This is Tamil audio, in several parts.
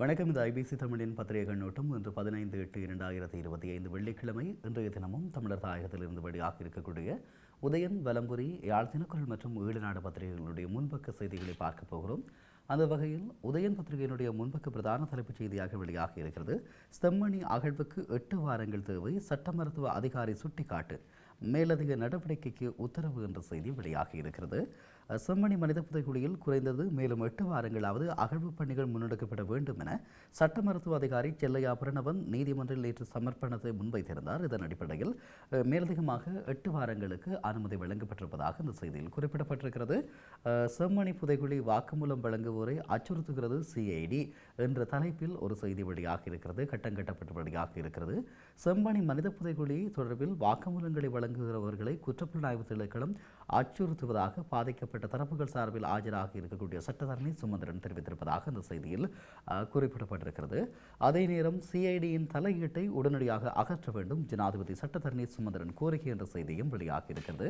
வணக்கம். இது ஐபிசி தமிழின் பத்திரிகை கண்ணோட்டம் இன்று பதினைந்து எட்டு இரண்டாயிரத்தி இருபத்தி ஐந்து வெள்ளிக்கிழமை இன்றைய தினமும் தமிழர் தாயகத்திலிருந்து வெளியாக இருக்கக்கூடிய உதயன் வலம்புரி யாழ்த்தினக்குரல் மற்றும் ஈழநாடு பத்திரிகைகளுடைய முன்பக்க செய்திகளை பார்க்க போகிறோம். அந்த வகையில் உதயன் பத்திரிகையினுடைய முன்பக்க பிரதான தலைப்புச் செய்தியாக வெளியாக இருக்கிறது. செம்மணி அகழ்வுக்கு எட்டு வாரங்கள் தேவை. சட்ட மருத்துவ அதிகாரி சுட்டிக்காட்டு மேலதிக நடவடிக்கைக்கு உத்தரவு என்ற செய்தி வெளியாகி இருக்கிறது. செம்மணி மனித புதைக்குழியில் குறைந்தது மேலும் எட்டு வாரங்களாவது அகழ்வு பணிகள் முன்னெடுக்கப்பட வேண்டும் என சட்ட மருத்துவ அதிகாரி செல்லையா பிரணவன் நீதிமன்றில் நேற்று சமர்ப்பணத்தை முன்வைத்திருந்தார். இதன் அடிப்படையில் மேலதிகமாக எட்டு வாரங்களுக்கு அனுமதி வழங்கப்பட்டிருப்பதாக இந்த செய்தியில் குறிப்பிடப்பட்டிருக்கிறது. செம்மணி புதைக்குழி வாக்குமூலம் வழங்குவோரை அச்சுறுத்துகிறது சிஐடி என்ற தலைப்பில் ஒரு செய்தி வெளியாக இருக்கிறது கட்டங்கட்டப்பட்டு வெளியாக இருக்கிறது. செம்மணி மனித புதைக்குழி தொடர்பில் வாக்குமூலங்களை வழங்குகிறவர்களை குற்றப்புலனாய்வு திணைக்களம் அச்சுறுத்துவதாக பாதிக்கப்பட்ட தரப்புகள் சார்பில் ஆஜராக இருக்கக்கூடிய சட்டத்தரணி சுமந்திரன் தெரிவித்திருப்பதாக அந்த செய்தியில் குறிப்பிடப்பட்டிருக்கிறது. அதே நேரம் சிஐடியின் தலையீட்டை உடனடியாக அகற்ற வேண்டும் ஜனாதிபதி சட்டத்தரணி சுமந்திரன் கோரிக்கை என்ற செய்தியும் வெளியாகி இருக்கிறது.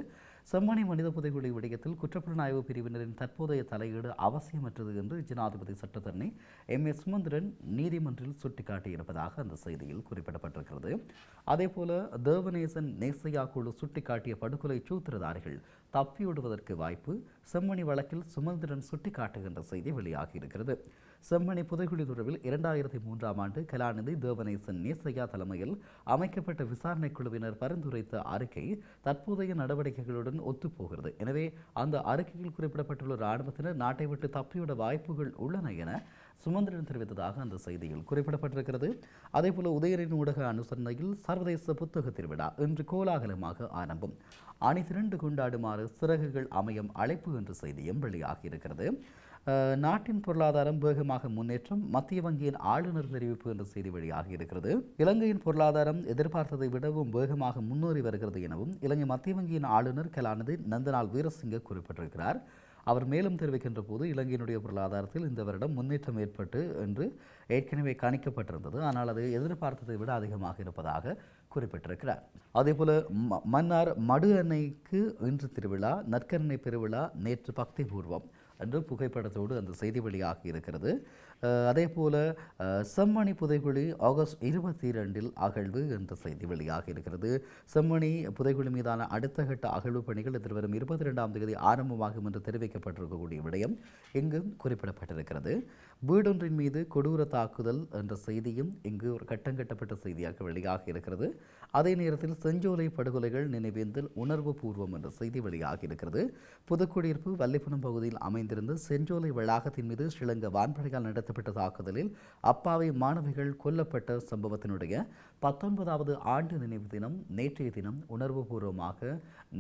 செம்மணி மனித புதைகுழி விடயத்தில் குற்றப்புலனாய்வு பிரிவினரின் தற்போதைய தலையீடு அவசியமற்றது என்று ஜனாதிபதி சட்டத்தரணி எம். எஸ் சுமந்திரன் நீதிமன்றில் சுட்டிக்காட்டியிருப்பதாக அந்த செய்தியில் குறிப்பிடப்பட்டிருக்கிறது. அதேபோல தேவநேசன் நேசையா குழு சுட்டிக்காட்டிய படுகொலை சூத்திரதாரிகள் தப்பியோடுவதற்கு வாய்ப்பு செம்மணி வழக்கில் சுமந்திரன் சுட்டிக்காட்டுகின்ற செய்தி வெளியாகி இருக்கிறது செம்மணி புதைகுழி தொடர்பில் இரண்டாயிரத்தி மூன்றாம் ஆண்டு கலாநிதி தேவநேசன் நேசையா தலைமையில் அமைக்கப்பட்ட விசாரணை குழுவினர் பரிந்துரைத்த அறிக்கை தற்போதைய நடவடிக்கைகளுடன் ஒத்துப்போகிறது. எனவே அந்த அறிக்கையில் குறிப்பிடப்பட்டுள்ள இராணுவத்தினர் நாட்டை விட்டு தப்பியோட வாய்ப்புகள் உள்ளன என சுமந்திரன் தெரிவித்ததாக அந்த செய்தியில் குறிப்பிடப்பட்டிருக்கிறது. அதேபோல உதயரின் ஊடக அனுசரணையில் சர்வதேச புத்தக திருவிழா இன்று கோலாகலமாக ஆரம்பம். அணி திரண்டு கொண்டாடுமாறு சிறகுகள் அமையும் அழைப்பு என்ற செய்தியும் வெளியாகியிருக்கிறது. நாட்டின் பொருளாதாரம் வேகமாக முன்னேற்றம் மத்திய வங்கியின் ஆளுநர் தெரிவிப்பு என்ற செய்தி வெளியாகி இருக்கிறது. இலங்கையின் பொருளாதாரம் எதிர்பார்த்ததை விடவும் வேகமாக முன்னேறி வருகிறது எனவும் இலங்கை மத்திய வங்கியின் ஆளுநர் கலாநிதி நந்தனால் வீரசிங்க குறிப்பிட்டிருக்கிறார். அவர் மேலும் தெரிவிக்கின்ற போது இலங்கையினுடைய பொருளாதாரத்தில் இந்த வருடம் முன்னேற்றம் ஏற்பட்டு என்று ஏற்கனவே கணிக்கப்பட்டிருந்தது. ஆனால் அது எதிர்பார்த்ததை விட அதிகமாக இருப்பதாக குறிப்பிட்டிருக்கிறார். அதேபோல ம- மன்னார் மடு அன்னைக்கு இன்று திருவிழா நற்கரணை பெருவிழா நேற்று பக்தி பூர்வம் என்று புகைப்படத்தோடு அந்த செய்தி வெளியாகி இருக்கிறது. அதே போல செம்மணி புதைகுழி ஆகஸ்ட் இருபத்தி இரண்டில் அகழ்வு என்ற செய்தி வெளியாக இருக்கிறது. செம்மணி புதைகுழி மீதான அடுத்த கட்ட அகழ்வு பணிகள் எதிர்வரும் இருபத்தி ரெண்டாம் தேதி ஆரம்பமாகும் என்று தெரிவிக்கப்பட்டிருக்கக்கூடிய விடயம் இங்கு குறிப்பிடப்பட்டிருக்கிறது. வீடொன்றின் மீது கொடூர தாக்குதல் என்ற செய்தியும் இங்கு ஒரு கட்டம் கட்டப்பட்ட செய்தியாக வெளியாக இருக்கிறது. அதே நேரத்தில் செஞ்சோலை படுகொலைகள் நினைவேந்தல் உணர்வு பூர்வம் என்ற செய்தி வெளியாக இருக்கிறது. புதுக்குடியிருப்பு வல்லிப்புணம் பகுதியில் அமைந்திருந்த செஞ்சோலை வளாகத்தின் மீது ஸ்ரீலங்கா வான்படையால் நடத்தப்பட்ட தாக்குதலில் அப்பாவி மாணவிகள் கொல்லப்பட்ட சம்பவத்தினுடைய பத்தொன்பதாவது ஆண்டு நினைவு தினம் நேற்றைய தினம் உணர்வுபூர்வமாக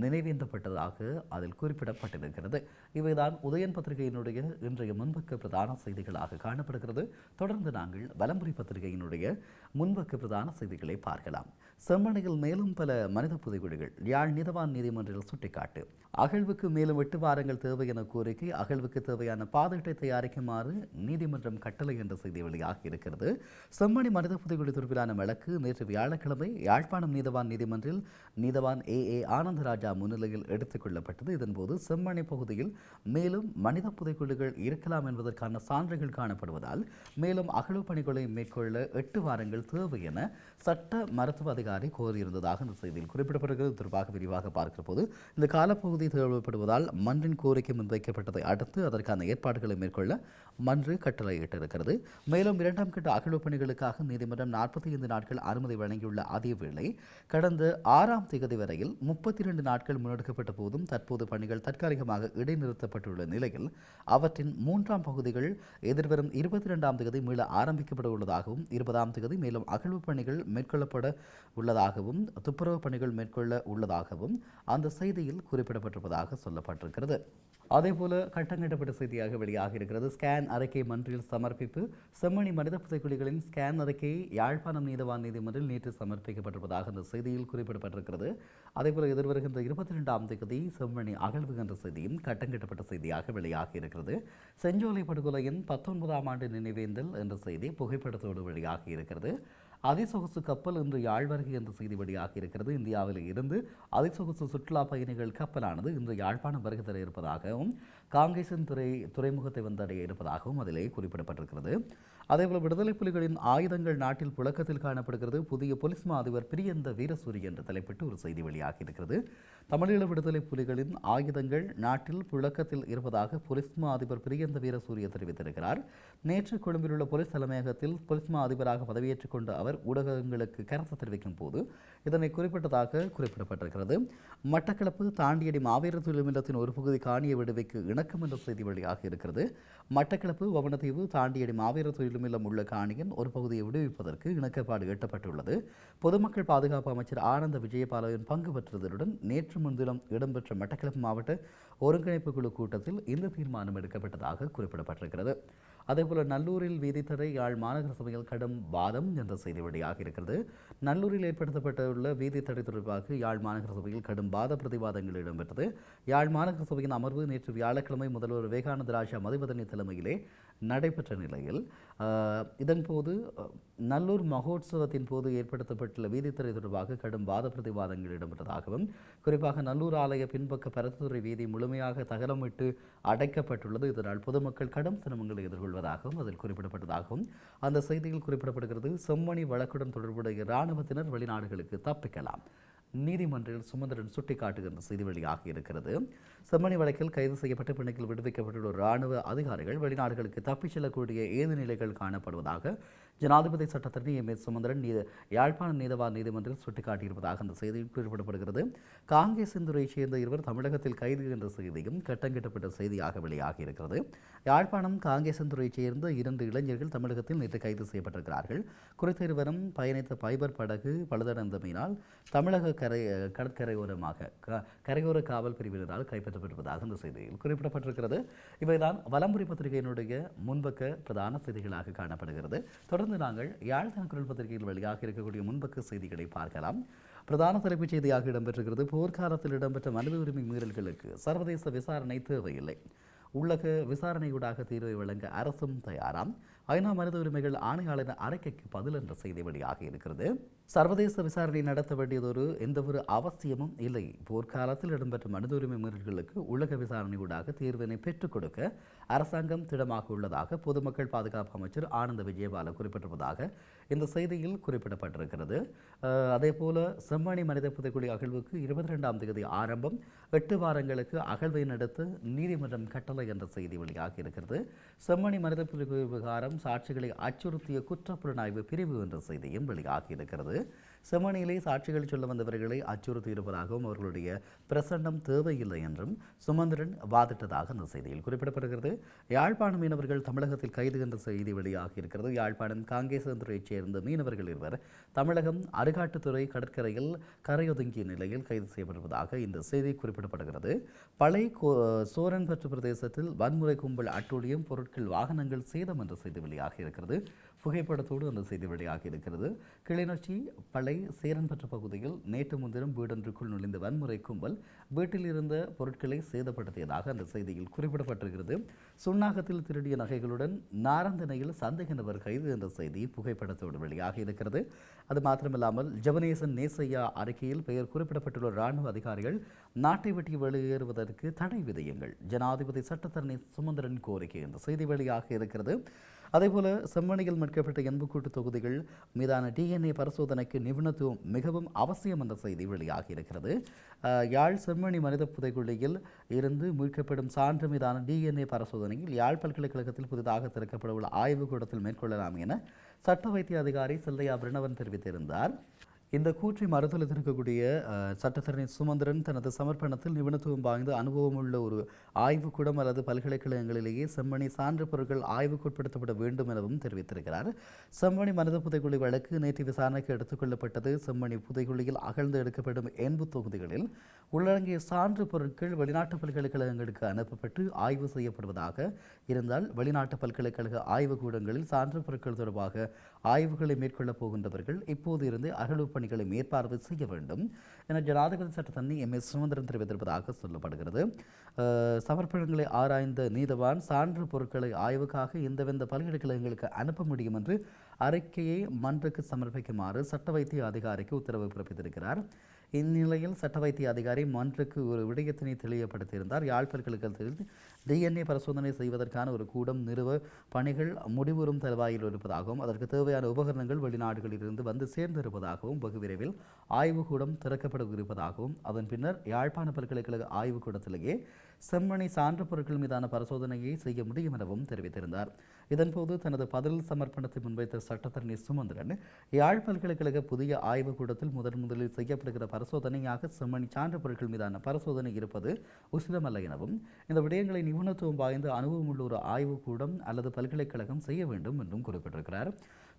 நினைவேந்தப்பட்டதாக அதில் குறிப்பிடப்பட்டிருக்கிறது. இவைதான் உதயன் பத்திரிகையினுடைய இன்றைய முன்பக்க பிரதான செய்திகளாக காணப்படுகிறது. தொடர்ந்து நாங்கள் வலம்புரி பத்திரிகையினுடைய முன்பக்க பிரதான செய்திகளை பார்க்கலாம். செம்மணியில் மேலும் பல மனித புதைகுழிகள் யாழ் நீதவான் நீதிமன்றில் சுட்டிக்காட்டு அகழ்வுக்கு மேலும் எட்டு வாரங்கள் தேவை என கோரிக்கை அகழ்வுக்கு தேவையான பாதீட்டை தயாரிக்குமாறு நீதிமன்றம் கட்டளை என்ற செய்தி வெளியாகி இருக்கிறது. செம்மணி மனித புதைகுழி தொடர்பிலான வழக்கு நேற்று வியாழக்கிழமை யாழ்ப்பாணம் நீதவான் நீதிமன்றில் நீதவான் ஏ. ஏ. ஆனந்தராஜா முன்னிலையில் எடுத்துக் கொள்ளப்பட்டது. இதன்போது செம்மணி பகுதியில் மேலும் மனித புதைக்குழுகள் இருக்கலாம் என்பதற்கான சான்றுகள் காணப்படுவதால் மேலும் அகழ்வு பணிகளை மேற்கொள்ள எட்டு வாரங்கள் தேவை என சட்ட மருத்துவ அதிகாரி கோரியிருந்ததாக இந்த செய்தியில் குறிப்பிடப்படுகிறது. தொடர்பாக விரிவாக பார்க்கிற போது இந்த காலப்பகுதி தேவைப்படுவதால் மன்றின் கோரிக்கை முன்வைக்கப்பட்டதை அடுத்து அதற்கான ஏற்பாடுகளை மேற்கொள்ள மன்று கட்டளையிட்டிருக்கிறது. மேலும் இரண்டாம் கட்ட அகழ்வு பணிகளுக்காக நீதிமன்றம் நாற்பத்தி ஐந்து நாட்கள் அனுமதி வழங்கியுள்ள அதேவேளை கடந்த ஆறாம் தேதி வரையில் முப்பத்தி இரண்டு நாட்கள் முன்னெடுக்கப்பட்ட போதும் தற்போது பணிகள் தற்காலிகமாக இடைநிறுத்தப்பட்டுள்ள நிலையில் அவற்றின் மூன்றாம் பகுதிகள் எதிர்வரும் இருபத்தி இரண்டாம் தேதி மீள ஆரம்பிக்கப்பட உள்ளதாகவும் இருபதாம் தேதி மேலும் அகழ்வு பணிகள் மேற்கொள்ளப்பட உள்ளதாகவும் துப்புரவு பணிகள் மேற்கொள்ள உள்ளதாகவும் அந்த செய்தியில் குறிப்பிடப்பட்டிருப்பதாக சொல்லப்பட்டிருக்கிறது. அதேபோல கட்டங்கட்டப்பட்ட செய்தியாக வெளியாக இருக்கிறது ஸ்கேன் அறிக்கை மன்றில் சமர்ப்பிப்பு. செம்மணி மனித புதைக்குழிகளின் ஸ்கேன் அறிக்கை யாழ்ப்பாணம் நீதவான் நீதிமன்றில் நேற்று சமர்ப்பிக்கப்பட்டிருப்பதாக அந்த செய்தியில் குறிப்பிடப்பட்டிருக்கிறது. அதேபோல எதிர்வருகின்ற இருபத்தி ரெண்டாம் தேதி செம்மணி அகழ்வு என்ற செய்தியும் கட்டங்கட்டப்பட்ட செய்தியாக வெளியாகி இருக்கிறது செஞ்சோலை படுகொலையின் பத்தொன்பதாம் ஆண்டு நினைவேந்தல் என்ற செய்தி புகைப்படத்தோடு வெளியாகி இருக்கிறது அதிசொகுசு கப்பல் இன்று யாழ் வருகை என்ற செய்தி வெளியாகி இருக்கிறது. இந்தியாவில் இருந்து அதிசொகுசு சுற்றுலா பயணிகள் கப்பலானது இன்று யாழ்ப்பாணம் வருகை தர இருப்பதாகவும் காங்கேசன் துறை துறைமுகத்தை வந்தடைய இருப்பதாகவும் அதிலே குறிப்பிடப்பட்டிருக்கிறது. அதேபோல விடுதலை புலிகளின் ஆயுதங்கள் நாட்டில் புழக்கத்தில் காணப்படுகிறது. புதிய போலீஸ் மா அதிபர் பிரியந்த வீரசூரி என்று தலைப்பிட்டு ஒரு செய்தி வெளியாகி இருக்கிறது தமிழீழ விடுதலை புலிகளின் ஆயுதங்கள் நாட்டில் புழக்கத்தில் இருப்பதாக போலீஸ் மா அதிபர் பிரியந்த வீரசூரிய தெரிவித்திருக்கிறார். நேற்று கொழும்பில் உள்ள போலீஸ் தலைமையகத்தில் போலீஸ் மா அதிபராக பதவியேற்றுக் கொண்ட அவர் ஊடகங்களுக்கு கருத்து தெரிவிக்கும் போது இதனை குறிப்பிட்டதாக குறிப்பிடப்பட்டிருக்கிறது. மட்டக்களப்பு தாண்டியடி மாவீரர் தொழில் இல்லத்தின் ஒரு பகுதி காணிய விடுவிக்கு இணக்கம் என்ற செய்தி வெளியாக இருக்கிறது. மட்டக்களப்பு வவனதீவு தாண்டியடி மாவீர தொழிலுமில்லம் உள்ள காணியின் ஒரு பகுதியை விடுவிப்பதற்கு இணக்கப்பாடு எட்டப்பட்டுள்ளது. பொதுமக்கள் பாதுகாப்பு அமைச்சர் ஆனந்த விஜயபாலவின் பங்கு பெற்றதனுடன் நேற்று முன்தினம் இடம்பெற்ற மட்டக்களப்பு மாவட்ட ஒருங்கிணைப்பு குழு கூட்டத்தில் இந்த தீர்மானம் எடுக்கப்பட்டதாக குறிப்பிடப்பட்டிருக்கிறது. அதேபோல நல்லூரில் வீதித்தடை யாழ் மாநகர சபையில் கடும் வாதம் என்ற செய்தி வெளியாக இருக்கிறது. நல்லூரில் ஏற்படுத்தப்பட்டுள்ள வீதித்தடை தொடர்பாக யாழ் மாநகர சபையில் கடும் வாத பிரதிவாதங்கள் இடம்பெற்றது. யாழ் மாநகர சபையின் அமர்வு நேற்று வியாழக்கிழமை முதல்வர் விவேகானந்த ராஜா தலைமையிலே நடைபெற்ற நிலையில் இதன்போது நல்லூர் மகோத்சவத்தின் போது ஏற்படுத்தப்பட்டுள்ள வீதித்துறை தொடர்பாக கடும் வாத பிரதிவாதங்கள் இடம்பெற்றதாகவும் குறிப்பாக நல்லூர் ஆலய பின்பக்க பரத்துறை வீதி முழுமையாக தகரமிட்டு அடைக்கப்பட்டுள்ளது. இதனால் பொதுமக்கள் கடும் சிரமங்களை எதிர்கொள்வதாகவும் அதில் குறிப்பிடப்பட்டதாகவும் அந்த செய்தியில் குறிப்பிடப்படுகிறது. செம்மணி வழக்குடன் தொடர்புடைய இராணுவத்தினர் வெளிநாடுகளுக்கு தப்பிக்கலாம். நீதிமன்றில் சுமந்திரன் சுட்டிக்காட்டுகின்ற செய்தி வெளியாக இருக்கிறது. செம்மணி வழக்கில் கைது செய்யப்பட்டு பிணைக்கில் விடுவிக்கப்பட்டுள்ள இராணுவ அதிகாரிகள் வெளிநாடுகளுக்கு தப்பிச் செல்லக்கூடிய ஏது நிலைகள் காணப்படுவதாக ஜனாதிபதி சட்டத்தரணி எம் எஸ் சுமந்திரன் நீத யாழ்ப்பாண நீதவான் நீதிமன்றில் சுட்டிக்காட்டியிருப்பதாக அந்த செய்தியில் குறிப்பிடப்படுகிறது. காங்கேசந்துரையைச் சேர்ந்த இருவர் தமிழகத்தில் கைது என்ற செய்தியும் கட்டங்கிட்டப்பட்ட செய்தியாக வெளியாகி இருக்கிறது யாழ்ப்பாணம் துறையைச் சேர்ந்த இரண்டு இளைஞர்கள் தமிழகத்தில் நேற்று கைது செய்யப்பட்டிருக்கிறார்கள். குறித்த இருவரும் பயணித்த பைபர் படகு பழுதடைந்தமையினால் தமிழக கரை கடற்கரையோரமாக க- கரையோர காவல் பிரிவினரால் கைப்பற்றப்பட்டிருப்பதாக அந்த செய்தியில் குறிப்பிடப்பட்டிருக்கிறது. இவைதான் வலம்புரி பத்திரிகையினுடைய முன்பக்க பிரதான செய்திகளாக காணப்படுகிறது. தொடர்ந்து நாங்கள் யாழ் குரல் பத்திரிகையில் வழியாக இருக்கக்கூடிய முன்பக்க செய்திகளை பார்க்கலாம். பிரதான தலைப்புச் செய்தியாக இடம்பெற்றிருக்கிறது. போர்க்காலத்தில் இடம்பெற்ற மனித உரிமை மீறல்களுக்கு சர்வதேச விசாரணை தேவையில்லை. உள்ளக விசாரணையூடாக தீர்வை வழங்க அரசும் தயாராம். ஐநா மனித உரிமைகள் ஆணையாளர் அறிக்கைக்கு பதில் என்ற செய்தி வெளியாக இருக்கிறது. சர்வதேச விசாரணை நடத்த வேண்டியதொரு எந்தவொரு அவசியமும் இல்லை. போர்க்காலத்தில் இடம்பெற்ற மனித உரிமை மீறல்களுக்கு உலக விசாரணையூடாக தீர்வினை பெற்றுக் கொடுக்க அரசாங்கம் திடமாக உள்ளதாக பொதுமக்கள் பாதுகாப்பு அமைச்சர் ஆனந்த விஜயபால குறிப்பிட்டிருப்பதாக இந்த செய்தியில் குறிப்பிடப்பட்டிருக்கிறது. அதே அதேபோல செம்மணி மனித புதைக்குழி அகழ்வுக்கு இருபத்தி ரெண்டாம் தேதி ஆரம்பம். எட்டு வாரங்களுக்கு அகழ்வை நடத்த நீதிமன்றம் கட்டளை என்ற செய்தி வெளியாகி இருக்கிறது. செம்மணி மனித புதைக்குழி விவகாரம் சாட்சிகளை அச்சுறுத்திய குற்றப்புலனாய்வு பிரிவு என்ற செய்தியும் வெளியாகி இருக்கிறது சாட்சிகள் சொல்ல வந்தவர்களை அச்சுறுத்தியிருப்பதாகவும் அவர்களுடைய பிரசன்னம் தேவையில்லை என்றும் சுமந்திரன் வாதிட்டதாக அந்த செய்தியில் குறிப்பிடப்படுகிறது. யாழ்ப்பாணம் மீனவர்கள் தமிழகத்தில் கைது என்ற செய்தி வெளியாகியிருக்கிறது. யாழ்ப்பாணம் காங்கேசந்துரையைச் சேர்ந்த மீனவர்கள் இருவர் தமிழகம் அருகாட்டுத்துறை கடற்கரையில் கரையொதுங்கிய நிலையில் கைது செய்யப்படுவதாக இந்த செய்தி குறிப்பிடப்படுகிறது. பழைய சோரன்பற்று பிரதேசத்தில் வன்முறை கும்பல் அட்டூழியம் பொருட்கள் வாகனங்கள் சேதம் என்ற செய்தி வெளியாகி இருக்கிறது. புகைப்படத்தோடு அந்த செய்தி வெளியாக இருக்கிறது. கிளிநொச்சி பழை சேரன்பற்ற பகுதியில் நேற்று முன்தினம் வீடொன்றுக்குள் நுழைந்த வன்முறை கும்பல் வீட்டில் இருந்த பொருட்களை சேதப்படுத்தியதாக அந்த செய்தியில் குறிப்பிடப்பட்டிருக்கிறது. சுண்ணாகத்தில் திருடிய நகைகளுடன் நாரந்தனையில் சந்தேக நபர் கைது என்ற செய்தி புகைப்படத்தோடு வெளியாக இருக்கிறது. அது மாத்திரமில்லாமல் ஜெவனேசன் நேசையா அறிக்கையில் பெயர் குறிப்பிடப்பட்டுள்ள இராணுவ அதிகாரிகள் நாட்டை விட்டு வெளியேறுவதற்கு தடை விதியுங்கள். ஜனாதிபதி சட்டத்தரணி சுமந்திரன் கோரிக்கை என்ற செய்தி வெளியாக இருக்கிறது. அதேபோல செம்மணியில் மீட்கப்பட்ட எண்புக்கூட்டு தொகுதிகள் மீதான டிஎன்ஏ பரிசோதனைக்கு நிபுணத்துவம் மிகவும் அவசியம் என்ற செய்தி வெளியாகி இருக்கிறது. யாழ் செம்மணி மனித புதைக்குழியில் இருந்து மீட்கப்படும் சான்று மீதான டிஎன்ஏ பரிசோதனையில் யாழ் பல்கலைக்கழகத்தில் புதிதாக திறக்கப்பட உள்ள ஆய்வுக்கூடத்தில் மேற்கொள்ளலாம் என சட்ட வைத்திய அதிகாரி செல்லையா பிரணவன் தெரிவித்திருந்தார். இந்த கூற்றை மறுதளித்திருக்கக்கூடிய இருக்கக்கூடிய சட்டத்தரணி சுமந்திரன் தனது சமர்ப்பணத்தில் நிபுணத்துவம் வாய்ந்த அனுபவமுள்ள ஒரு ஆய்வுக்கூடம் அல்லது பல்கலைக்கழகங்களிலேயே செம்மணி சான்று பொருட்கள் ஆய்வுக்குட்படுத்தப்பட வேண்டும் எனவும் தெரிவித்திருக்கிறார். செம்மணி மனித புதைக்குழி வழக்கு நேற்று விசாரணைக்கு எடுத்துக்கொள்ளப்பட்டது. செம்மணி புதைக்குழியில் அகழ்ந்து எடுக்கப்படும் எண்பு தொகுதிகளில் உள்ளடங்கிய சான்று பொருட்கள் வெளிநாட்டு பல்கலைக்கழகங்களுக்கு அனுப்பப்பட்டு ஆய்வு செய்யப்படுவதாக இருந்தால் வெளிநாட்டு பல்கலைக்கழக ஆய்வுக்கூடங்களில் சான்று பொருட்கள் தொடர்பாக ஆய்வுகளை மேற்கொள்ளப் போகின்றவர்கள் இப்போது இருந்து அகழ்வு பணிகளை மேற்பார்வை செய்ய வேண்டும் என ஜனாதிபதி சட்டத்தண்ணி எம். எஸ். சுமந்திரன் தெரிவித்திருப்பதாக சொல்லப்படுகிறது. சமர்ப்பணங்களை ஆராய்ந்த நீதவான் சான்று பொருட்களை ஆய்வுக்காக எந்தெந்த பல்கலைக்கழகங்களுக்கு அனுப்ப முடியும் என்று அறிக்கையை மன்றுக்கு சமர்ப்பிக்குமாறு சட்ட வைத்திய அதிகாரிக்கு உத்தரவு பிறப்பித்திருக்கிறார். இந்நிலையில் சட்ட வைத்திய அதிகாரி மன்றுக்கு ஒரு விடயத்தினை தெளிவுபடுத்தியிருந்தார். யாழ் பல்கலைக்கழகத்தில் டிஎன்ஏ பரிசோதனை செய்வதற்கான ஒரு கூடம் நிறுவ பணிகள் முடிவுறும் தருவாயில் இருப்பதாகவும் அதற்கு தேவையான உபகரணங்கள் வெளிநாடுகளில் இருந்து வந்து சேர்ந்திருப்பதாகவும் வெகுவிரைவில் ஆய்வு ஆய்வுக்கூடம் திறக்கப்பட இருப்பதாகவும் அதன் பின்னர் யாழ்ப்பாண பல்கலைக்கழக ஆய்வுக்கூடத்திலேயே செம்மணி சான்று பொருட்கள் மீதான பரிசோதனையை செய்ய முடியும் எனவும் தெரிவித்திருந்தார். இதன்போது தனது பதில் சமர்ப்பணத்தை முன்வைத்த சட்டத்தரணி சுமந்திரன் யாழ் பல்கலைக்கழக புதிய ஆய்வுக்கூடத்தில் முதன் முதலில் செய்யப்படுகிற பரிசோதனையாக செம்மணி சான்று பொருட்கள் மீதான பரிசோதனை இருப்பது உசிதமல்ல எனவும் இந்த விடயங்களை நிபுணத்துவம் வாய்ந்த அனுபவமுள்ள ஒரு ஆய்வுக்கூடம் அல்லது பல்கலைக்கழகம் செய்ய வேண்டும் என்றும் குறிப்பிட்டிருக்கிறார்.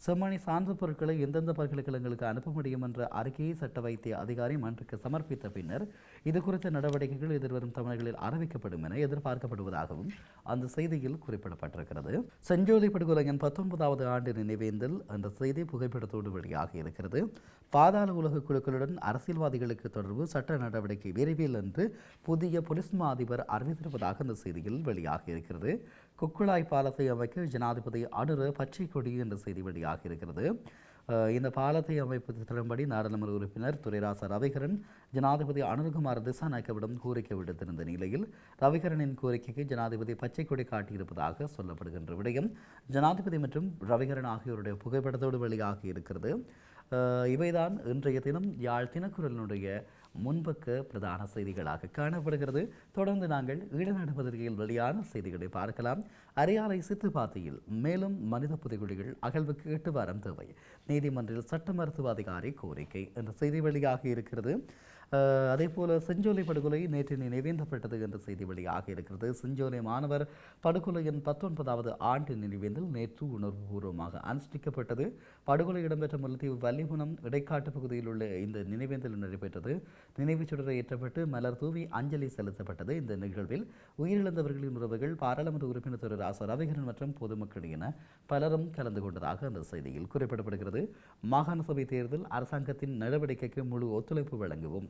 செம்மணி சான்று பொருட்களை எந்தெந்த பல்கலைக்கழகங்களுக்கு அனுப்ப முடியும் என்ற அறிக்கையை சட்ட வைத்திய அதிகாரி மன்றுக்கு சமர்ப்பித்த பின்னர் இது குறித்த நடவடிக்கைகள் எதிர்வரும் தமிழர்களில் அறிவிக்கப்படும் என எதிர்பார்க்கப்படுவதாகவும் அந்த செய்தியில் குறிப்பிடப்பட்டிருக்கிறது. செஞ்சோலி படுகொலையின் பத்தொன்பதாவது ஆண்டு நினைவேந்தல் என்ற செய்தி புகைப்படத்தோடு வெளியாகி இருக்கிறது. பாதாள உலக குழுக்களுடன் அரசியல்வாதிகளுக்கு தொடர்பு சட்ட நடவடிக்கை விரைவில் என்று புதிய போலீஸ் மா அதிபர் அறிவித்திருப்பதாக அந்த செய்தியில் வெளியாகி இருக்கிறது. குக்குழாய் பாலத்தை அமைக்க ஜனாதிபதி அனுர பச்சை கொடி என்ற செய்தி வெளியாகி இருக்கிறது. இந்த பாலத்தை அமைப்பு திட்டம்படி நாடாளுமன்ற உறுப்பினர் துரைராச ரவிகரன் ஜனாதிபதி அனுர்குமார் திசாநாயக்கவிடம் கோரிக்கை விடுத்திருந்த நிலையில் ரவிகரனின் கோரிக்கைக்கு ஜனாதிபதி பச்சை கொடி காட்டியிருப்பதாக சொல்லப்படுகின்ற விடயம் ஜனாதிபதி மற்றும் ரவிகரன் ஆகியோருடைய புகைப்படத்தோடு வெளியாகி இருக்கிறது. இவைதான் இன்றைய தினம் யாழ் தினக்குரலினுடைய முன்பக்க பிரதான செய்திகளாக காணப்படுகிறது. தொடர்ந்து நாங்கள் ஈழநாடு பத்திரிகையில் வெளியான செய்திகளை பார்க்கலாம். அரியாலை சித்துப்பாத்தியில் மேலும் மனித புதைகுழிகள் அகழ்வுக்கு எட்டு வாரம் தேவை. நீதிமன்றில் சட்ட மருத்துவ அதிகாரி கோரிக்கை என்ற செய்தி வெளியாகி இருக்கிறது. அதே போல செஞ்சோலை படுகொலை நேற்று நினைவேந்தப்பட்டது என்ற செய்தி வெளியாக இருக்கிறது. செஞ்சோலை மாணவர் படுகொலையின் பத்தொன்பதாவது ஆண்டு நினைவேந்தல் நேற்று உணர்வுபூர்வமாக அனுஷ்டிக்கப்பட்டது. படுகொலை இடம்பெற்ற முல்லைத்தீவு வள்ளிகுணம் இடைக்காட்டு பகுதியில் உள்ள இந்த நினைவேந்தல் நடைபெற்றது. நினைவுச் சுடரை ஏற்றப்பட்டு மலர் தூவி அஞ்சலி செலுத்தப்பட்டது. இந்த நிகழ்வில் உயிரிழந்தவர்களின் உறவுகள் பாராளுமன்ற உறுப்பினர் திரு ராச ரவிகரன் மற்றும் பொதுமக்கள் என பலரும் கலந்து கொண்டதாக அந்த செய்தியில் குறிப்பிடப்படுகிறது. மாகாண சபை தேர்தல் அரசாங்கத்தின் நடவடிக்கைக்கு முழு ஒத்துழைப்பு வழங்குவோம்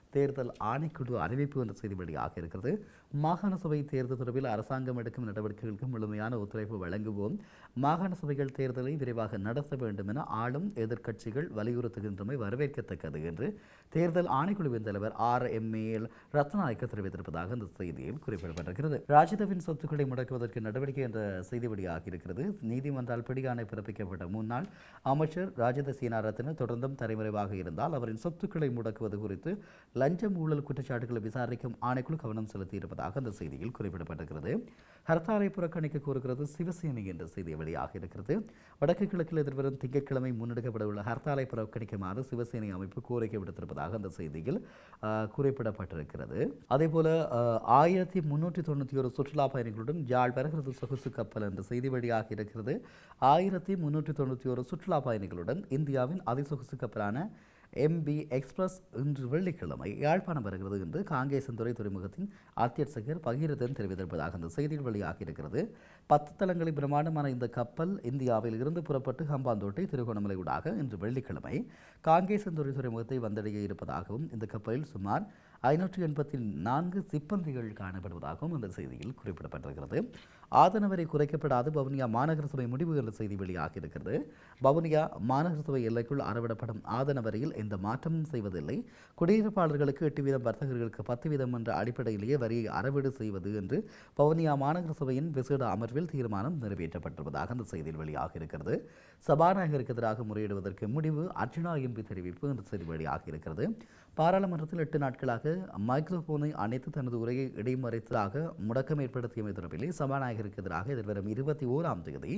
தேர்தல் ஆணைக்குழு அறிவிப்பு என்ற செய்தி வெளியாக இருக்கிறது. மாகாண சபை தேர்தல் தொடர்பில் அரசாங்கம் எடுக்கும் நடவடிக்கைகளுக்கு முழுமையான ஒத்துழைப்பு வழங்குவோம். மாகாண சபைகள் தேர்தலை விரைவாக நடத்த வேண்டும் என ஆளும் எதிர்க்கட்சிகள் வலியுறுத்துகின்றமை வரவேற்கத்தக்கது என்று தேர்தல் ஆணைக்குழுவின் தலைவர் ஆர் எம் ஏ ரத்நாயக்க தெரிவித்திருப்பதாக அந்த செய்தியில் குறிப்பிடப்பட்டிருக்கிறது. ராஜிதவின் சொத்துக்களை முடக்குவதற்கு நடவடிக்கை என்ற செய்தி வெளியாக இருக்கிறது. நீதிமன்றால் பிடியாணை பிறப்பிக்கப்பட்ட முன்னாள் அமைச்சர் ராஜித சீனாரத்தினர் தொடர்ந்தும் தலைமறைவாக இருந்தால் அவரின் சொத்துக்களை முடக்குவது குறித்து லஞ்சம் ஊழல் குற்றச்சாட்டுகளை விசாரிக்கும் ஆணைக்குழு கவனம் செலுத்தியிருப்பதாக அந்த செய்தியில் குறிப்பிடப்பட்டிருக்கிறது. ஹர்த்தாலை புறக்கணிக்க கோருகிறது சிவசேனை என்ற செய்தி வெளியாக இருக்கிறது. வடக்கு கிழக்கில் எதிர்வரும் திங்கட்கிழமை முன்னெடுக்கப்பட உள்ள ஹர்த்தாலை புறக்கணிக்குமாறு சிவசேனை அமைப்பு கோரிக்கை விடுத்திருப்பதாக அந்த செய்தியில் குறிப்பிடப்பட்டிருக்கிறது. அதேபோல ஆயிரத்தி முன்னூற்றி தொண்ணூற்றி ஒரு சுற்றுலா பயணிகளுடன் யாழ் வருகிறது சொகுசு கப்பல் என்ற செய்தி வழியாக இருக்கிறது. ஆயிரத்தி முன்னூற்றி தொண்ணூற்றி ஒரு சுற்றுலா பயணிகளுடன் இந்தியாவின் அதிசொகுசு கப்பலான எம்பி எக்ஸ்பிரஸ் இன்று வெள்ளிக்கிழமை யாழ்ப்பாணம் வருகிறது என்று காங்கேசந்துறை துறைமுகத்தின் அத்தியட்சகர் பகீரதன் தெரிவித்திருப்பதாக அந்த செய்தியில் வெளியாகியிருக்கிறது. பத்து தளங்களில் பிரமாண்டமான இந்த கப்பல் இந்தியாவில் இருந்து புறப்பட்டு ஹம்பாந்தோட்டை திருகோணமலை ஊடாக இன்று வெள்ளிக்கிழமை காங்கேசந்துறை துறைமுகத்தை வந்தடைய இருப்பதாகவும் இந்த கப்பலில் சுமார் ஐநூற்றி எண்பத்தி நான்கு சிப்பந்திகள் காணப்படுவதாகவும் அந்த செய்தியில் குறிப்பிடப்பட்டிருக்கிறது. ஆதனவரை குறைக்கப்படாது. வவுனியா மாநகர சபை முடிவு என்ற செய்தி வெளியாக இருக்கிறது. வவுனியா மாநகர சபை எல்லைக்குள் அறவிடப்படும் ஆதனவரையில் எந்த மாற்றமும் செய்வதில்லை. குடியிருப்பாளர்களுக்கு எட்டு வீதம் வர்த்தகர்களுக்கு பத்து வீதம் என்ற அடிப்படையிலேயே வரியை அறவீடு செய்வது என்று வவுனியா மாநகர சபையின் விசேட அமர்வில் தீர்மானம் நிறைவேற்றப்பட்டிருப்பதாக அந்த செய்தியில் வெளியாக இருக்கிறது. சபாநாயகருக்கு எதிராக முறையிடுவதற்கு முடிவு அர்ஜுனா எம்பி தெரிவிப்பு என்ற செய்தி வெளியாக இருக்கிறது. பாராளுமன்றத்தில் எட்டு நாட்களாக மைக்ரோபோனை அணைத்து தனது உரையை இடைமறைத்ததாக முடக்கம் ஏற்படுத்தியமை தொடர்பிலே சபாநாயகருக்கு எதிராக எதிர்வரும் இருபத்தி ஓராம் தேதி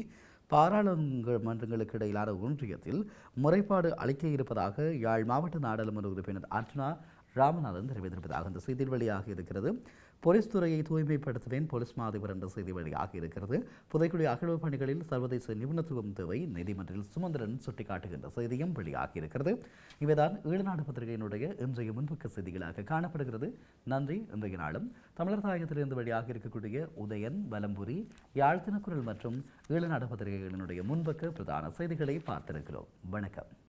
பாராளுமன்றங்களுக்கு இடையிலான ஒன்றியத்தில் முறைப்பாடு அளிக்க இருப்பதாக யாழ் மாவட்ட நாடாளுமன்ற உறுப்பினர் அர்ஜுனா ராமநாதன் தெரிவித்திருப்பதாக அந்த செய்தி வெளியாக இருக்கிறது. போலீஸ் துறையை தூய்மைப்படுத்துவேன். போலீஸ் மாதிபர் என்ற செய்தி வெளியாக இருக்கிறது. புதைக்குடி அகழ்வு பணிகளில் சர்வதேச நிபுணத்துவம் தேவை. நீதிமன்றில் சுமந்திரன் சுட்டிக்காட்டுகின்ற செய்தியும் வெளியாகி இருக்கிறது. இவைதான் ஈழநாடு பத்திரிகையினுடைய இன்றைய முன்பக்க செய்திகளாக காணப்படுகிறது. நன்றி. இன்றைய நாளும் தமிழர் தாயகத்திலிருந்து வெளியாக இருக்கக்கூடிய உதயன் வலம்புரி யாழ்த்தின குரல் மற்றும் ஈழநாடு பத்திரிகைகளினுடைய முன்பக்க பிரதான செய்திகளை பார்த்திருக்கிறோம். வணக்கம்.